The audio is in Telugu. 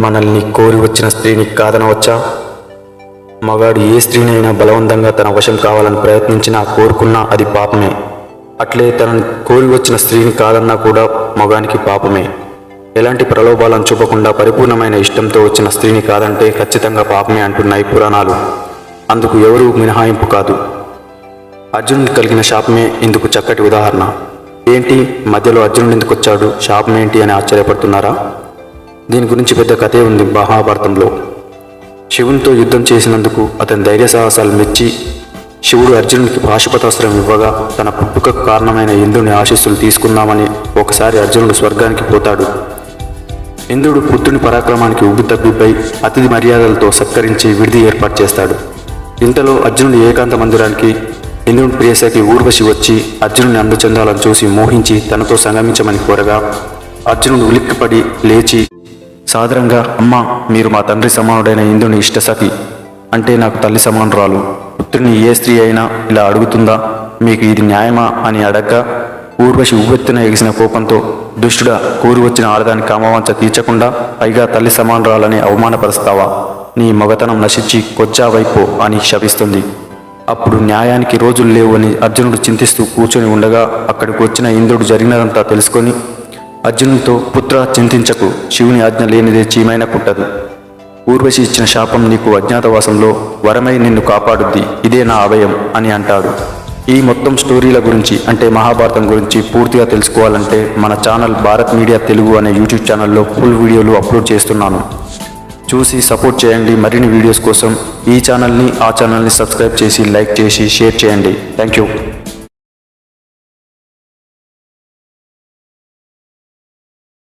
మనల్ని కోరి వచ్చిన స్త్రీని కాదనవచ్చా మగాడు ఏ స్త్రీనైనా బలవంతంగా తన వశం కావాలని ప్రయత్నించినా కోరుకున్నా అది పాపమే. అట్లే తనని కోరి వచ్చిన స్త్రీని కాదన్నా కూడా మగానికి పాపమే. ఎలాంటి ప్రలోభాలను చూపకుండా పరిపూర్ణమైన ఇష్టంతో వచ్చిన స్త్రీని కాదంటే ఖచ్చితంగా పాపమే అంటున్నాయి పురాణాలు. అందుకు ఎవరూ మినహాయింపు కాదు. అర్జునుడికి కలిగిన శాపమే ఇందుకు చక్కటి ఉదాహరణ. ఏంటి? మధ్యలో అర్జునుడు ఎందుకు వచ్చాడు? శాపం ఏంటి అని ఆశ్చర్యపడుతున్నారా? దీని గురించి పెద్ద కథే ఉంది మహాభారతంలో. శివునితో యుద్ధం చేసినందుకు అతని ధైర్య సాహసాలు మెచ్చి శివుడు అర్జునుడికి పాశుపతాస్త్రం ఇవ్వగా తన పుట్టుకకు కారణమైన ఇంద్రుని ఆశీస్సులు తీసుకుందామని ఒకసారి అర్జునుడు స్వర్గానికి పోతాడు. ఇంద్రుడు పుత్రుని పరాక్రమానికి ఉబ్బి తబ్బిపై అతిథి మర్యాదలతో సత్కరించి విడిది ఏర్పాటు చేస్తాడు. ఇంతలో అర్జునుడి ఏకాంత మందిరానికి ఇంద్రుని ప్రియసకి ఊర్వశి వచ్చి అర్జునుని అందచందాలను చూసి మోహించి తనతో సంగమించమని కోరగా అర్జునుడు ఉలిక్కిపడి లేచి సాధారణంగా అమ్మా మీరు మా తండ్రి సమానుడైన ఇంద్రుని ఇష్టసఖి అంటే నాకు తల్లి సమానురాలు. పుత్రుని ఏ స్త్రీ అయినా ఇలా అడుగుతుందా? మీకు ఇది న్యాయమా? అని అడగ్గా ఊర్వశి ఉవ్వెత్తున ఎగిసిన కోపంతో దుష్టుడా కూరు వచ్చిన ఆడదాని కామవంచ తీర్చకుండా పైగా తల్లి సమానురాలని అవమానపరుస్తావా? నీ మగతనం నశించి కొజ్జావైపో అని శపిస్తుంది. అప్పుడు న్యాయానికి రోజులు లేవు అని అర్జునుడు చింతిస్తూ కూర్చొని ఉండగా అక్కడికి వచ్చిన ఇంద్రుడు జరిగినదంతా తెలుసుకొని అర్జునుడితో పుత్ర చింతించకు. శివుని ఆజ్ఞ లేనిదే చీమైన పుట్టదు ఊర్వశి ఇచ్చిన శాపం నీకు అజ్ఞాతవాసంలో వరమై నిన్ను కాపాడుద్ది. ఇదే నా అభయం అని అంటాడు. ఈ మొత్తం స్టోరీల గురించి అంటే మహాభారతం గురించి పూర్తిగా తెలుసుకోవాలంటే మన ఛానల్ భారత్ మీడియా తెలుగు అనే యూట్యూబ్ ఛానల్లో ఫుల్ వీడియోలు అప్లోడ్ చేస్తున్నాను. చూసి సపోర్ట్ చేయండి. మరిన్ని వీడియోస్ కోసం ఈ ఛానల్ని ఆ ఛానల్ని సబ్స్క్రైబ్ చేసి లైక్ చేసి షేర్ చేయండి. Thank you.